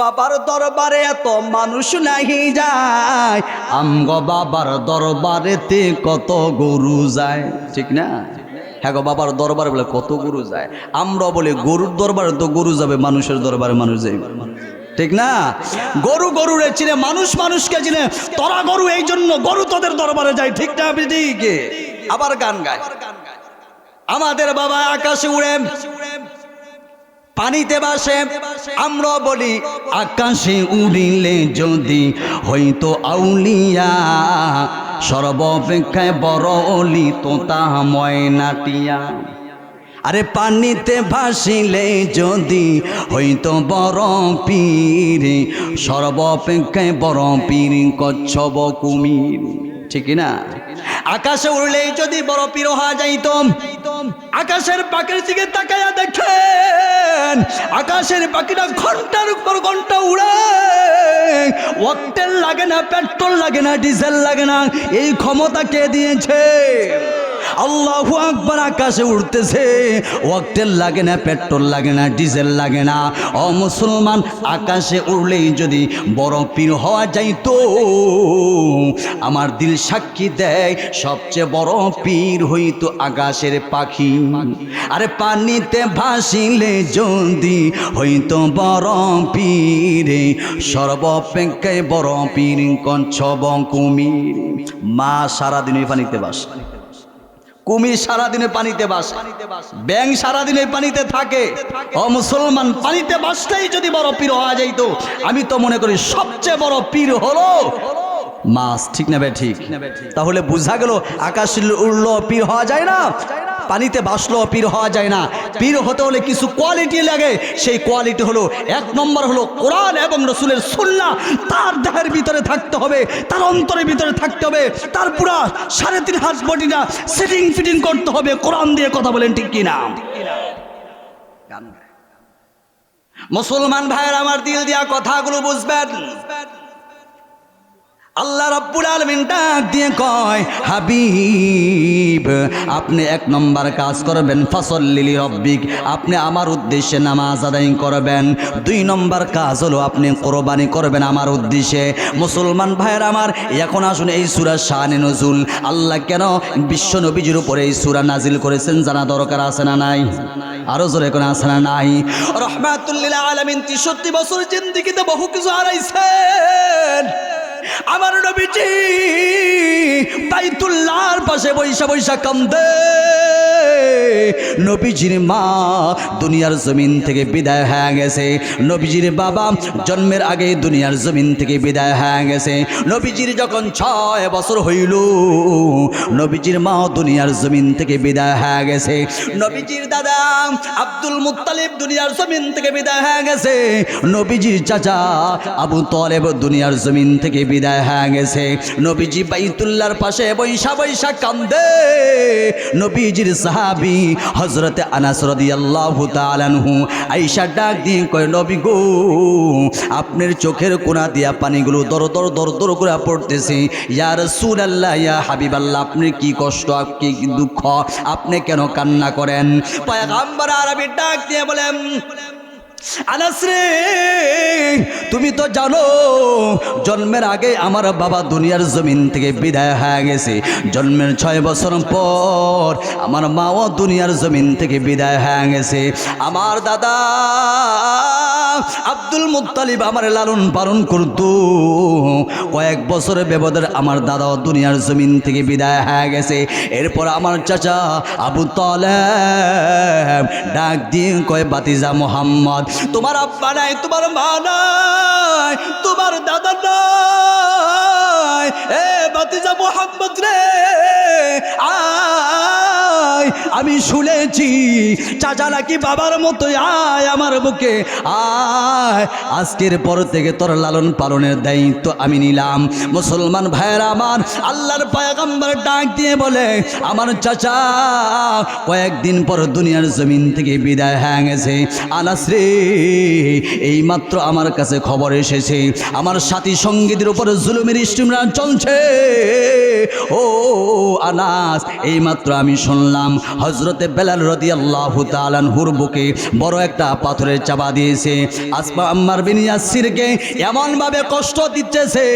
বাবার দরবারে এত মানুষ নাহি যায়। আমগ বাবার দরবারেতে কত গরু যায়। ঠিক না? হ্যাঁ গো, বাবার দরবারে বলে কত গরু যায়। আমরা বলি গরুর দরবারে তো গরু যাবে, মানুষের দরবারে মানুষ যাবে ঠিক না? গরু গরুরে চিনে, মানুষ মানুষকে চিনে, তোরা গরু এই জন্য গরু তোদের দরবারে যায়। ঠিক না আবার গান গায়। আমাদের বাবা আকাশে উড়ে পানিতে বাসে আমরা বলি, আকাশে উড়িলে যদি হইতো আউলিয়া, সর্বপেক্ষায় বড় অলি তোতা ময়নাটিয়া। আরে পানিতে ভাসিলে যদি হইতো বড় পীর, সর্বপেক্ষায় বড় পীর কচ্ছব কুমির। ঠিক না? আকাশে উড়লেই যদি বড় পিরোহা যাইতম যাইত, আকাশের পাখির দিকে তাকায়া দেখেন, আকাশের পাখিটা ঘণ্টার উপর ঘণ্টা উড়ে অক্টেল লাগে না, পেট্রোল লাগে না, ডিজেল লাগে না, এই ক্ষমতা কে দিয়েছে? আল্লাহ আকবার আকাশে উঠতেছে ওয়াক্টেল লাগে না, পেট্রোল লাগে না, ডিজেল লাগে না। ও মুসলমান, আকাশে উড়লেই যদি বড় পীর হওয়া যাইতো, আমার দিল সাক্ষী দেয়, সবচেয়ে বড় পীর হইতো আকাশের পাখি। আরে পানিতে ভাসিলে যদি হইতো বড় পীর, সর্বপেক্ষায় বড় পীর কঞ্চব কুমির মা সারাদিনই পানিতে বাসে কুমির সারাদিনে পানিতে বাসে। ব্যাং সারাদিনে পানিতে থাকে। ও মুসলমান, পানিতে বাসলেই যদি বড় পীর হওয়া যাইত, আমি তো মনে করি সবচেয়ে বড় পীর হলো মাছ। ঠিক না বে ঠিক? তাহলে বোঝা গেল আকাশ উড়লো পীর হওয়া যায় না? পানিতে বাসলো পীর হওয়া যায় না। পীর হতে হলে কিছু কোয়ালিটি লাগে। সেই কোয়ালিটি হলো, এক নম্বর হলো কোরআন এবং রসুলের সুন্না তার দেহের ভিতরে থাকতে হবে, তার অন্তরের ভিতরে থাকতে হবে। তার পুরা সাড়ে তিন হাত বডিটা সেটিং ফিটিং করতে হবে। কোরআন দিয়ে কথা বলেন ঠিক কিনা। মুসলমান ভাইয়ের, আমার দিল দিয়া কথাগুলো বুঝবেন। আল্লাহ রব্বুল আলমিন ডাক দিয়ে কয়, হাবিব, আপনি এক নম্বর কাজ করবেন ফসল লিলি রব্বিক আপনি আমার উদ্দেশ্যে নামাজ আদায় করবেন। দুই নম্বর কাজ হলো আপনি কোরবানি করবেন আমার উদ্দেশ্যে। মুসলমান ভাইয়ের আমার, এখন আসুন এই সুরা শাহানে নজুল। আল্লাহ কেন বিশ্ব নবীজির উপরে এই সুরা নাজিল করেছেন জানা দরকার আছে না নাই? আরও জোরে কোনো আছে না নাই? রহমাতুল্লিল আলমিন তেষট্টি বছর জিন্দিগিতে বহু কিছু হারাইছেন। আমার নবীজি বাইতুল্লাহর পাশে বৈশা বৈশা কান্দে। নবীজির মা দুনিয়ার জমিন থেকে বিদায় হয়ে গেছে। নবীজির বাবা জন্মের আগে দুনিয়ার জমিন থেকে বিদায় হয়ে গেছে। নবীজির যখন ছয় বছর হইল, নবীজির মা দুনিয়ার জমিন থেকে বিদায় হয়ে গেছে। নবীজির দাদা আব্দুল মুত্তালিব দুনিয়ার জমিন থেকে বিদায় হয়ে গেছে। নবীজির চাচা আবু তলেব দুনিয়ার জমিন থেকে বিদায় হয়ে গেছে। নবীজি বাইতুল্লাহর পাশে বৈশা বৈশা কান্দে। নবীজির সাহাবি হজরতে আনাস রাদিয়াল্লাহু তাআলাহু আয়েশা ডাক দিয়ে কয়, নবী গো, আপনার চোখের কোনা দিয়া পানিগুলো দর দর দর দর করে পড়তেছে। ইয়া আল্লাহ ইয়া হাবিবাল্লাহ, আপনি কি কষ্ট কি দুঃখ, আপনি কেন কান্না করেন? পয়গাম্বর আরবি ডাক দিয়ে বলেন আনাস রে, তুমি তো জানো, জন্মের আগে আমার বাবা দুনিয়ার জমিন থেকে বিদায় হয়ে গেছে। জন্মের ছয় বছর পর আমার মাও দুনিয়ার জমিন থেকে বিদায় হয়ে গেছে। আমার দাদা আব্দুল মুত্তালিব আমার লালন পালন করত। কয়েক বছরের ব্যবধান আমার দাদাও দুনিয়ার জমিন থেকে বিদায় হয়ে গেছে। এরপর আমার চাচা আবু তলেব ডাক দিয়ে কয় বাতিজা মোহাম্মদ তোমার আব্বা নাই তোমার মা নাই তোমার দাদা নাই। এ বাতিজা মোহাম্মদ রে আয়, আমি শুনেছি। চাচা নাকি বাবার মতো আয় আমার বুকে। আয়, আজকের পর থেকে তোর লালন পালনের দায়িত্ব আমি নিলাম। মুসলমান ভাইয়ের আমার, আল্লাহর পায়গাম্বার ডাক দিয়ে বলে, আমার চাচা, কয়েকদিন পর দুনিয়ার জমিন থেকে বিদায় হয়ে গেছে। আনাস রে এই মাত্র আমার কাছে খবর এসেছে। আমার সাথী সঙ্গীতের উপরে জুলুমের স্টিমরা চলছে। ও আনাস এই মাত্র আমি শুনলাম শুনলাম হজরতে বেলাল রদি আল্লাহ তালানহুর বুকে বড় একটা পাথরের চাপা দিয়েছে। আসমা আম্মার বিন ইয়াসিরকে এমনভাবে কষ্ট দিতেছে,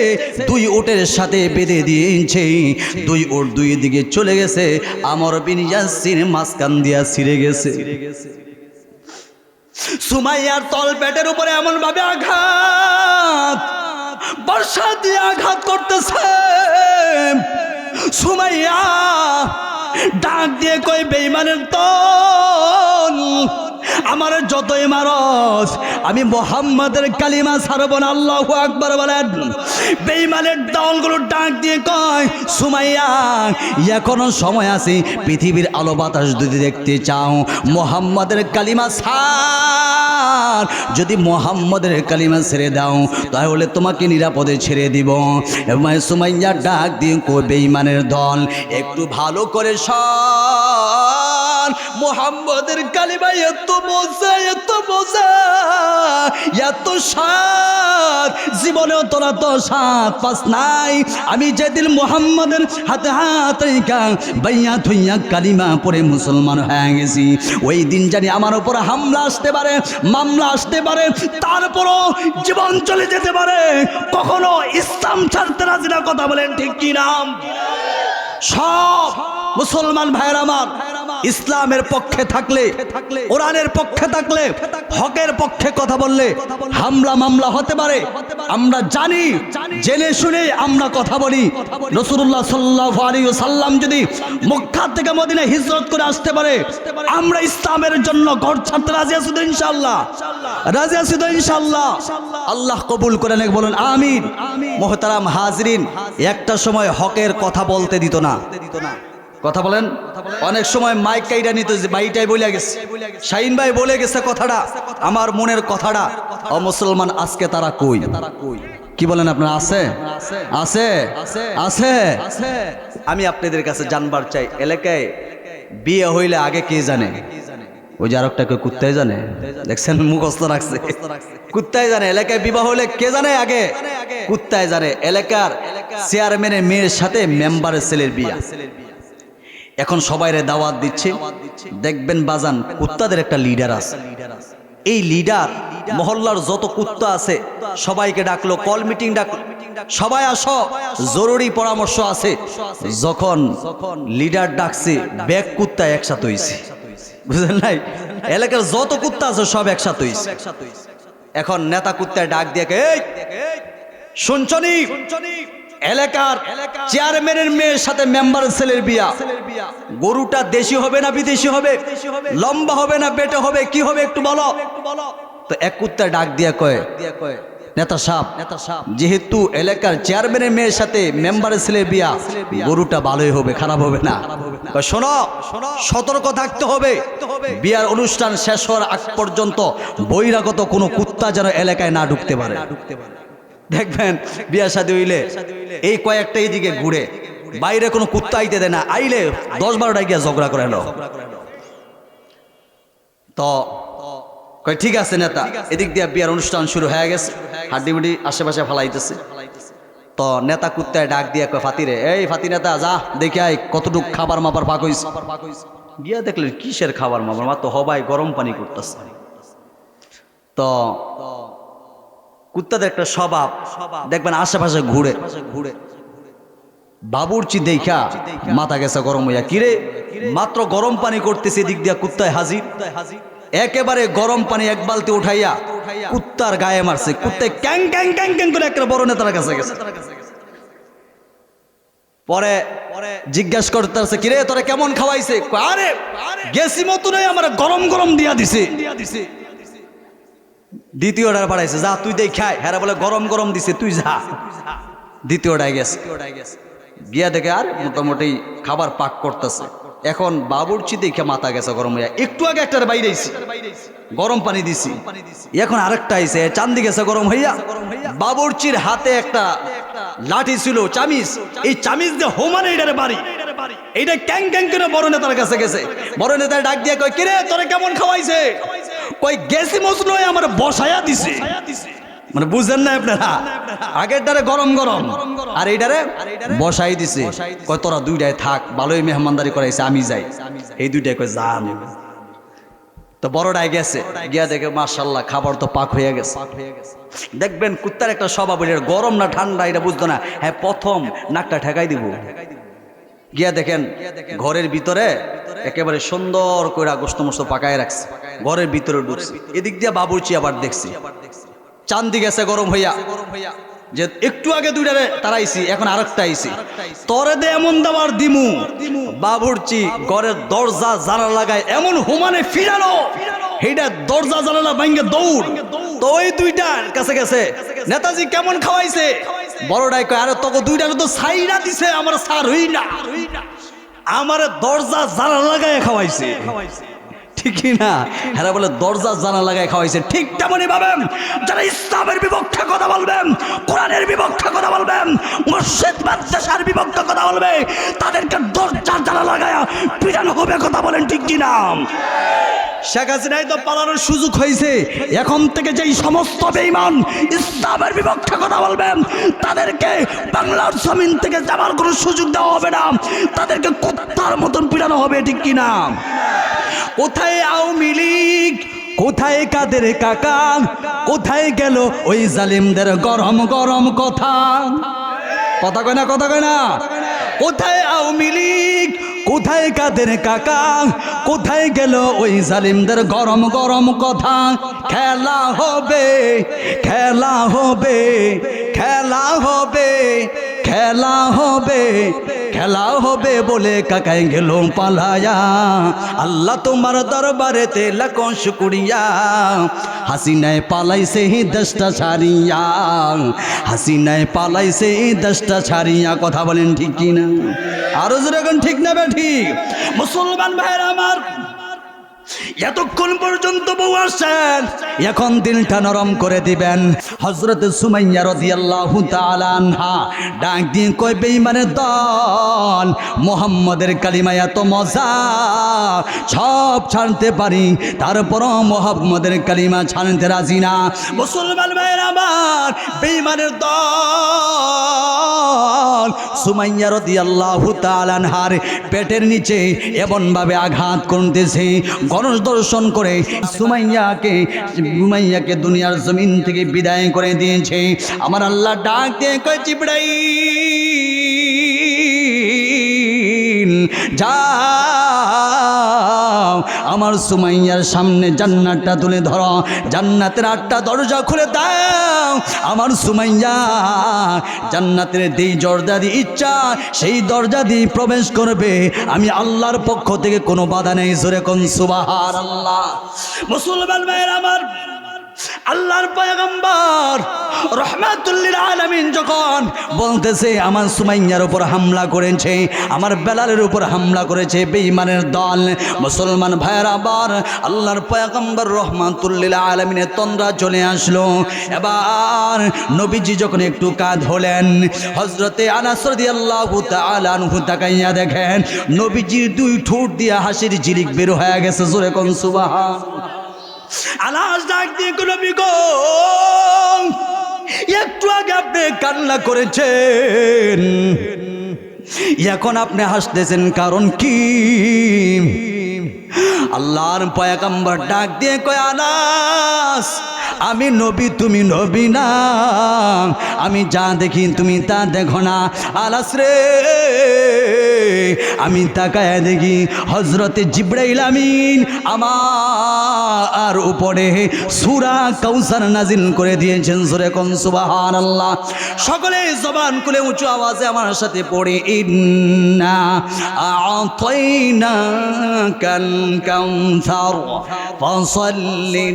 দুই উটের সাথে বেঁধে দিয়েছে। দুই উট দুই দিকে চলে গেছে, আমর বিন ইয়াসির মাঝখান দিয়া ছিঁড়ে গেছে। সুমাইয়ার তল পেটের উপরে এমন ভাবে আঘাত, বর্ষা দিয়ে আঘাত করতেছে। সুমাইয়া ডাক দিয়ে কই বেইমানের তল, আমার যতই মারস, আমি মোহাম্মদের কালিমা ছাড়ব না, আল্লাহ আকবর বলেন। বেইমানের দলগুলো ডাক দিয়ে কয়, সুমাইয়া, এখনও সময় আছে, পৃথিবীর আলো বাতাস যদি দেখতে চাও, মোহাম্মদের কালিমা ছাড় যদি মোহাম্মদের কালিমা ছেড়ে দাও, তাহলে তোমাকে নিরাপদে ছেড়ে দিব। এবং সুমাইয়া ডাক দিয়ে বেইমানের দল, একটু ভালো করে সর মোহাম্মদের কালিমা এত মজা এত মজা, এত স্বাদ। জীবনেও তোরা তো স্বাদ, পাস নাই। আমি যেদিন মোহাম্মদের হাতে হাত রেখা, বাইয়া থুইয়া কালিমা পরে মুসলমান হয়ে গেছি। ওই দিন জানি আমার উপর হামলা আসতে পারে, মামলা আসতে পারে, তারপরও জীবন চলে যেতে পারে। কখনো ইসলাম ছাড়তে রাজি না, কথা বলেন ঠিক কি নাম সব মুসলমান ভাইয়ের আমার। ইসলামের পক্ষে থাকলে, কোরআনের পক্ষে থাকলে, হকের পক্ষে কথা বললে হামলা মামলা হতে পারে। আমরা জানি, জেনে শুনে আমরা কথা বলি। রসুল্লাহ সাল্লাহ আলী সাল্লাম যদি মক্কা থেকে মদিনা হিজরত করে আসতে পারে, আমরা ইসলামের জন্য ঘর ছাড়তে রাজি আছি ইনশাল্লাহ রাজি আছি ইনশাল্লাহ আল্লাহ কবুল করে নেক, বলুন আমিন। মোহতারাম হাজরিন, একটা সময় হকের কথা বলতে দিত না। কথা বলেন? অনেক সময় মাইক কাইটা নিত যে বাইটাই বলে গেছে। শাহিন ভাই বলে গেছে কথাটা, আমার মনের কথাটা ও মুসলমান আজকে তারা কই? কি বলেন আপনার, আছে? আছে? আছে? আমি আপনাদের কাছে জানবার চাই, এলাকায় বিয়ে হইলে আগে কে জানে? ওই যে আরেকটাকে কুত্তাই জানে? দেখছেন, মুখস্থ রাখছে। কুত্তাই জানে, এলাকায় বিবাহ হলে কে জানে আগে? কুত্তায় জানে, এলাকার চেয়ারম্যানের মেয়ের সাথে মেম্বারের ছেলের বিয়া। এখন সবাইরে দাওয়াত দিচ্ছে। দেখবেন বাজান, কুত্তাদের একটা লিডার আছে। এই লিডার মহল্লার যত কুত্তা আছে, সবাইকে ডাকলো কল মিটিং ডাকলো। সবাই আসো, জরুরি পরামর্শ আছে। যখন লিডার ডাকছে, ব্যাগ কুত্তা একসাথে হয়েছে বুঝলেন নাই? এলাকার যত কুত্তা আছে, সব একসাথে হয়েছে এখন নেতা কুত্তায় ডাক দিয়ে এই শুনছনি এলাকার চেয়ারম্যানের মেয়ের সাথে মেম্বারের ছেলের বিয়া। গরুটা দেশি হবে না বিদেশি হবে? লম্বা হবে না বেটে হবে? কি হবে একটু বলো। তো এক কুত্তা ডাক দিয়া কয়, নেতা সাপ নেতা সাপ যেহেতু এলাকার চেয়ারম্যানের মেয়ের সাথে মেম্বারের ছেলের বিয়া, গরুটা ভালোই হবে, খারাপ হবে না? শোনো, সতর্ক থাকতে হবে। বিয়ার অনুষ্ঠান শেষ হওয়ার আগ পর্যন্ত বহিরাগত কোনো কুত্তা যেন এলাকায় না ঢুকতে পারে। দেখবেন, বিয়া শাদী হইলে এই কয়েকটা এইদিকে ঘুরে, বাইরে কোনো কুত্তা আইতে দেয় না, আইলে দশ বারোটা গিয়া ঝগড়া করে এলো তো, কয়, ঠিক আছে নেতা, এদিক দিয়ে বিয়ার অনুষ্ঠান শুরু হয়ে গেছে, হাড্ডি মুডি আশেপাশে ফালাইতেছে। তো নেতা কুত্তায় ডাক দিয়ে কয়, ফাতিরে, এই ফাতি নেতা, যা, দেখে আয় কতটুক খাবার মাপার ফাঁক হইছে। গিয়া দেখলেন, কিসের খাবার মাপার মা তো হবাই গরম পানি করতেছে। তো কুত্তাদের একটা স্বভাব। দেখবেন আশেপাশে ঘুরে। ঘুরে বাবুরচি দেখা, মাথা গেছে গরম হইয়া। কিরে মাত্র গরম পানি করতেছে এদিক দিয়া কুত্তায় হাজির। একেবারে গরম পানি এক বালতি উঠাইয়া কুত্তার গায়ে মারছে। কুত্তায় ক্যাং ক্যাং ক্যাং ক্যাং করে একটা বড় নেতার কাছে গেছে। পরে জিজ্ঞাসা করতেছে কিরে তোরা কেমন খাওয়াইছে? আরে, গেছি মতো আমার গরম গরম দিয়া দিছে দিয়া দিছে। দ্বিতীয়টার পাঠাইছে যা, তুই দেখ খায় হ্যাঁ বলে, গরম গরম দিছে, তুই যা। দ্বিতীয়টায় গেছে। গিয়া দেখে আর মোটামুটি খাবার পাক করতেছে। এখন বাবুরচি দেখে মাথা গেছে গরম হইয়া। একটু আগে একটার বাইরে গরম পানি দিছি। এখন আরেকটা আইছে, চান্দি গেছে গরম হইয়া। বাবুরচির হাতে একটা লাঠি ছিল, চামিজ। এই চামিজ দিয়ে হোমানে এটারে বাড়ি। এইটা ক্যাং ক্যাং করে বড় নেতার কাছে গেছে। বড় নেতার ডাক দিয়ে কয়, কিরে, তোরে কেমন খাওয়াইছে? কই গেছি মজনু আমার বসায়া দিছে। মানে বুঝেন না আপনারা? আগের ডারে গরম গরম আর এইটারে বসাই দিছে। কয় তোরা দুইটাই থাক ভালোই মেহমানদারি করাইছে আমি যাই। এই দুইটাই কয় যান। তো বড়টাই গেছে গিয়া দেখে মার্শাল্লাহ খাবার তো পাক হয়ে গেছে। দেখবেন কুত্তার একটা স্বভাব গরম না ঠান্ডা এটা বুঝতো না। হ্যাঁ প্রথম নাকটা ঠেকাই দিব। গিয়া দেখেন, ঘরের ভিতরে একেবারে সুন্দর করে গোস্ত মোস্ত পাকায় রাখছে। ঘরের ভিতরে ঢুকছে। এদিক দিয়ে বাবুর্চি আবার দেখছি। চান্দি গেছে গরম হইয়া। যে একটু আগে দুইটারে তারাইছি, এখন আরেকটা আইছি। তরে দে এমন দাবার দিমু। বাবুর্চি ঘরের দরজা জানা লাগায় এমন হুমানে ফিরানো সেইটা দরজা জানালা ভাঙ্গে দৌড়। তো ওই দুইটার কাছে গেছে নেতাজি কেমন খাওয়াইছে? বড়টাই কয়, আরে তোকে দুইটা তো সাইরা দিছে, আমার সার হই না আমার দরজা জানা লাগায় খাওয়াইছে। ঠিকই না? হ্যাঁ বলে, দরজা জানা লাগায় খাওয়াইছে। ঠিক তেমনই ভাবেন যারা ইসলামের বিপক্ষে কথা বলবেন কোরআনের বিপক্ষে কথা বলবেন মসজিদ মাদ্রাসার বিপক্ষে কথা বলবে, তাদেরকে দরজা জানা লাগায় পিটানো হবে কথা বলেন ঠিক কি না? শেখ হাসিনাই তো পালানোর সুযোগ হয়েছে। এখন থেকে যেই সমস্ত বেঈমান ইসলামের বিপক্ষে কথা বলবেন তাদেরকে বাংলার জমিন থেকে যাবার কোনো সুযোগ দেওয়া হবে না। তাদেরকে কুত্তার মতন পিটানো হবে ঠিক কি না? কোথায় আওয়ামী লীগ? কোথায় কাদের কাকা? কোথায় গেল ওই জালিমদের গরম গরম কথা? কথা কয় না, কথা কয় না? কোথায় আওয়ামী লীগ? কোথায় কাদের কাকা? কোথায় গেল ওই জালিমদের গরম গরম কথা? খেলা হবে খেলা হবে খেলা হবে খেলা হবে। খেলা হবে বলে কাকাই গেল পালায়া। আল্লাহ তোমার দরবারেতে লাখো শুকুরিয়া। হাসিনায় পালাইছে দশটা ছাড়িয়া। হাসিনায় পালাইছে দশটা ছাড়িয়া। কথা বলেন ঠিক কিনা? আরও যেরকম ঠিক না বে ঠিক মুসলমান ভাইয়ের আমার এতক্ষণ পর্যন্ত বউ আসছেন, এখন দিলটা নরম করে দিবেন। হজরত সুমাইয়া রাদিয়াল্লাহু তাআলা আনহা ডাক দিয়ে কই বেঈমানের দল, মোহাম্মদের কালিমা এত মজা, সব ছাড়তে পারি, তারপরও মোহাম্মদের কালিমা ছাড়তে রাজি না। মুসলমান ভাইয়ের আমার বেঈমানের দল, সুমাইয়া রাদিয়াল্লাহু তাআলা আনহার পেটের নিচে এমনভাবে আঘাত করতেছে গণেশ দর্শন করে সুমাইয়াকে সুমাইয়াকে দুনিয়ার জমিন থেকে বিদায় করে দিয়েছে। আমার আল্লাহ ডাক দিয়ে কয় চিপড়াই যাও আমার সুমাইয়ার সামনে জান্নাতটা তুলে ধরো। জান্নাতের আটটা দরজা খুলে দাও। আমার সুমাইয়া, জান্নাতের যেই দরজা দিয়ে ইচ্ছা, সেই দরজা দিয়ে প্রবেশ করবে। আমি আল্লাহর পক্ষ থেকে কোনো বাধা নেই। জোরে কোন সুবাহার আল্লাহ মুসলমান ভাইয়ের আমার আল্লাহর পয়গম্বর রহমাতুল্লিল আলামিন যখন বলতেছে, আমার সুমাইয়ার উপর হামলা করেছে, আমার বেলালের উপর হামলা করেছে, বেঈমানের দল, মুসলমান ভাইয়ের, আবার আল্লাহর পয়গম্বর রহমাতুল্লিল আলামিনের তন্দ্রা চলে আসলো। এবার নবীজি যখন একটু কাঁধ হলেন হজরতে আনাস রাদিয়াল্লাহু তাআলা আনহু তাকাইয়া দেখেন, নবীজির দুই ঠোঁট দিয়ে হাসির ঝিলিক বের হয়ে গেছে, জোরে কোন সুবহান আলাস ডাক দিয়ে কোনো একটু আগে আপনি কান্না করেছেন। এখন আপনি হাসতেছেন, কারণ কি? আল্লাহর পয়াকাম্বার ডাক দিয়ে কয় আনাস আমি নবী, তুমি নবী না। আমি যা দেখি, তুমি তা দেখো না। আলাস রে, আমি তাকায় দেখি হজরতে জিব্রাইল আমিন আমার উপরে সুরা কৌসার নাজিল করে দিয়েছেন সুরে কোন সুবাহান আল্লাহ সকলে জবান খুলে উঁচু আওয়াজে আমার সাথে পড়ে, ইন্না আতাইনা কাল কাউসার, ফসল্লি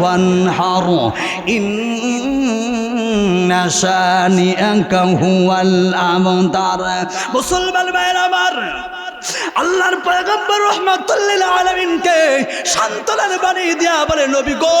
ওয়ানহার ইন্না শানিআকা হুয়াল আবতার মুসলমান ভাইয়ের আমার আল্লাহর পয়গম্বর রহমাতুল্লিল আলামিনকে সান্ত্বনার বাণী দিয়া বলে, নবী গো,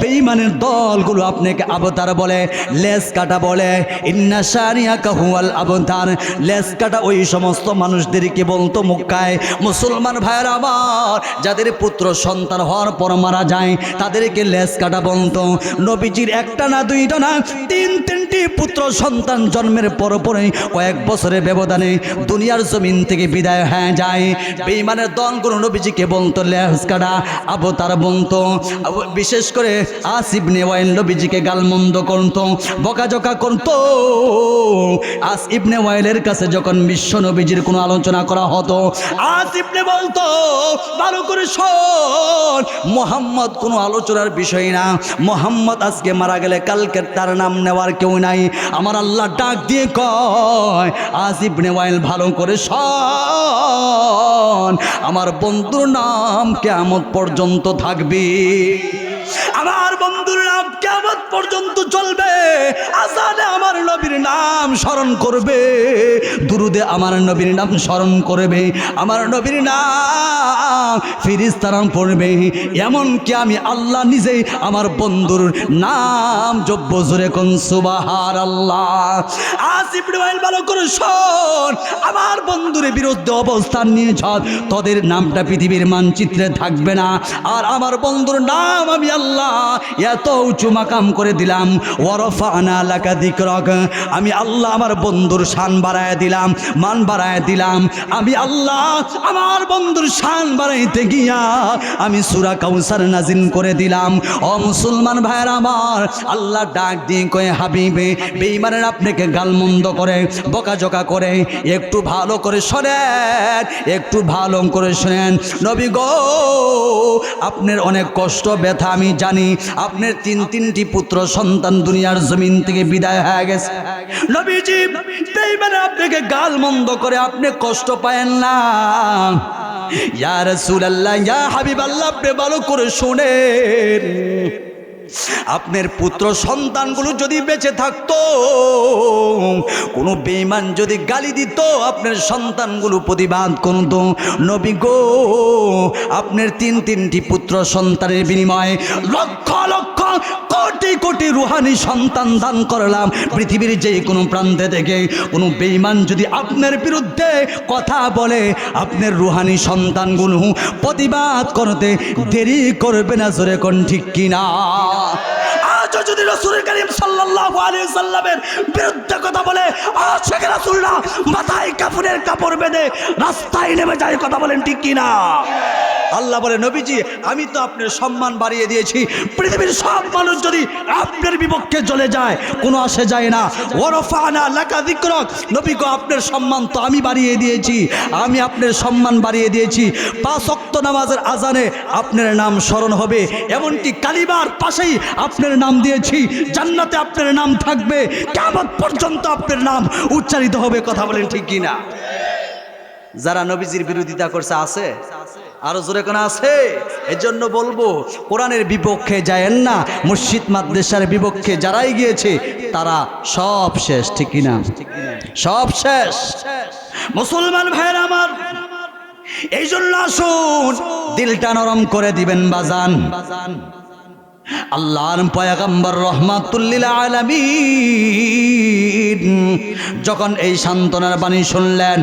বেঈমানের দলগুলো আপনাকে আবতার বলে লেস কাটা বলে, ইন্না শারিয়া কাহুয়াল আবতার লেস কাটা ওই সমস্ত মানুষদেরকে বলতো মুক্কায়, মুসলমান ভাইয়ের আবার যাদের পুত্র সন্তান হওয়ার পর মারা যায়, তাদেরকে লেস কাটা বলতো। নবীজির একটা না দুইটা না, তিন তিনটি পুত্র সন্তান জন্মের পর পরে কয়েক বছরের ব্যবধানে দুনিয়ার জমিন থেকে বিদায় হয়ে যায়। বেইমানের দলগুলো নবীজিকে বলতো লেস কাটা আবতার বলতো। বিশেষ করে আসিবনে ওয়াইল নবীজিকে গালমন্দ করতো, বকাঝকা করতো। আস ইবনে ওয়াইলের কাছে যখন বিশ্ব নবীজির কোনো আলোচনা করা হতো আস ইবনে বলতো, ভালো করে শোন, মোহাম্মদ কোনো আলোচনার বিষয় না। মোহাম্মদ আজকে মারা গেলে কালকে তার নাম নেওয়ার কেউ নাই। আমার আল্লাহ ডাক দিয়ে কয় আস ইবনে ওয়াইল ভালো করে শোন। আমার বন্ধুর নাম কেমন পর্যন্ত থাকবে। আমার বন্ধুর নাম কেমন পর্যন্ত চলবে। আসানে আমার নবীর নাম স্মরণ করবে। দুরুদে আমার নবীর নাম স্মরণ করবে। আমার নবীর নাম ফিরিস্তারাম পড়বে। এমনকি আমি আল্লাহ নিজেই আমার বন্ধুর নাম জব্য জোরে কোন সুবাহার আল্লাহ আসিফ ভালো করে শোন। আমার বন্ধুর বিরুদ্ধে অবস্থান নিয়ে ঝড় তোদের নামটা পৃথিবীর মানচিত্রে থাকবে না। আর আমার বন্ধুর নাম আমি আল্লাহ এত উঁচু মাকাম করে দিলাম। ওরফা ওরফানা লাকা দিকরক। আমি আল্লাহ আমার বন্ধুর শান বাড়ায় দিলাম, মান বাড়ায় দিলাম। আমি আল্লাহ আমার বন্ধুর শান বাড়াইতে গিয়া আমি সুরা কাউসার নাজিন করে দিলাম। ও মুসলমান ভাইয়ের আমার, আল্লাহ ডাক দিয়ে কয়ে, হাবিবে বেইমানের আপনাকে গালমন্দ করে, বকাঝকা করে, একটু ভালো করে শোনেন, একটু ভালো করে শোনেন। নবী গো, আপনার অনেক কষ্ট, ব্যথা আমি জানি। আপনার তিন তিনটি পুত্র সন্তান দুনিয়ার জমিন থেকে বিদায় হয়ে গেছে। নবীজি বেইমানে আপনাকে গাল মন্দ করে আপনি কষ্ট পায়েন না। ইয়া রাসূলুল্লাহ, ইয়া হাবিবাল্লাহ, আপনি ভালো করে শোনেন। আপনার পুত্র সন্তানগুলো যদি বেঁচে থাকতো, কোনো বেইমান যদি গালি দিত, আপনার সন্তানগুলো প্রতিবাদ করত। নবী গো, আপনার তিন তিনটি পুত্র সন্তানের বিনিময়ে লক্ষ লক্ষ কোটি কোটি রুহানি সন্তান দান করলাম। পৃথিবীর যে কোনো প্রান্তে থেকে কোনো বেইমান যদি আপনার বিরুদ্ধে কথা বলে, আপনার রুহানি সন্তানগুলো প্রতিবাদ করতে দেরি করবে না, জোরে কোন ঠিক কিনা? আজও যদি রসুল করিম সাল্লাল্লাহু আলাইহি সাল্লামের বিরুদ্ধে কথা বলে আশেখ রাসূলরা মাথায় কাপড়ের কাপড় বেঁধে রাস্তায় নেমে যায়, কথা বলেন ঠিক কিনা? আল্লাহ বলে, নবীজি, আমি তো আপনার সম্মান বাড়িয়ে দিয়েছি। পৃথিবীর সব মানুষ যদি আপনার বিপক্ষে চলে যায়, কোনো আসে যায় না। ওরফানা লেখা দিক্রক নবী গো, আপনার সম্মান তো আমি বাড়িয়ে দিয়েছি। আমি আপনার সম্মান বাড়িয়ে দিয়েছি। পাঁচ অক্ত নামাজের আজানে আপনার নাম স্মরণ হবে। এমনকি কালিবার পাশেই আপনার নাম দিয়েছি। জান্নাতে আপনার নাম থাকবে। কেমন পর্যন্ত আপনার নাম উচ্চারিত হবে, কথা বলেন ঠিক কিনা? যারা নবীজির বিরোধিতা করছে, আছে? আরও জোরে কোনো আছে? এর জন্য বলব, কোরআনের বিপক্ষে যায়েন না, মসজিদ মাদ্রাসার বিপক্ষে যারাই গিয়েছে, তারা সব শেষ, ঠিক কিনা? সব শেষ। মুসলমান ভাইয়ের আমার এই জন্য আসুন, দিলটা নরম করে দিবেন বাজান বাজান। আল্লাহর পয়াগম্বর রহমাতুল্লিল আলামিন। যখন এই সান্ত্বনার বাণী শুনলেন,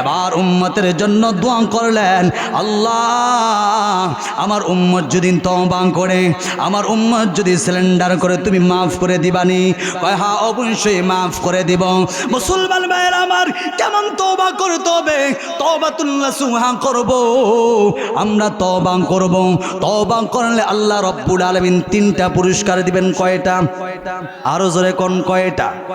এবার উম্মতের জন্য দোয়া করলেন, আল্লাহ, আমার উম্মত যদি তবা করে, আমার উম্মত যদি সিলিন্ডার করে, তুমি মাফ করে দিবানি। কয় হা অবশ্যই মাফ করে দিব। মুসলমান ভাইয়ের আমার, কেমন তবা করতে হবে? তবাতুল্লাহ সুহা করব। আমরা তবা করব। তবা করলে আল্লাহ রব্বুল আলমিন তিনটা পুরস্কার দিবেন কয়টা? আরও জোরে কোন কয়টা?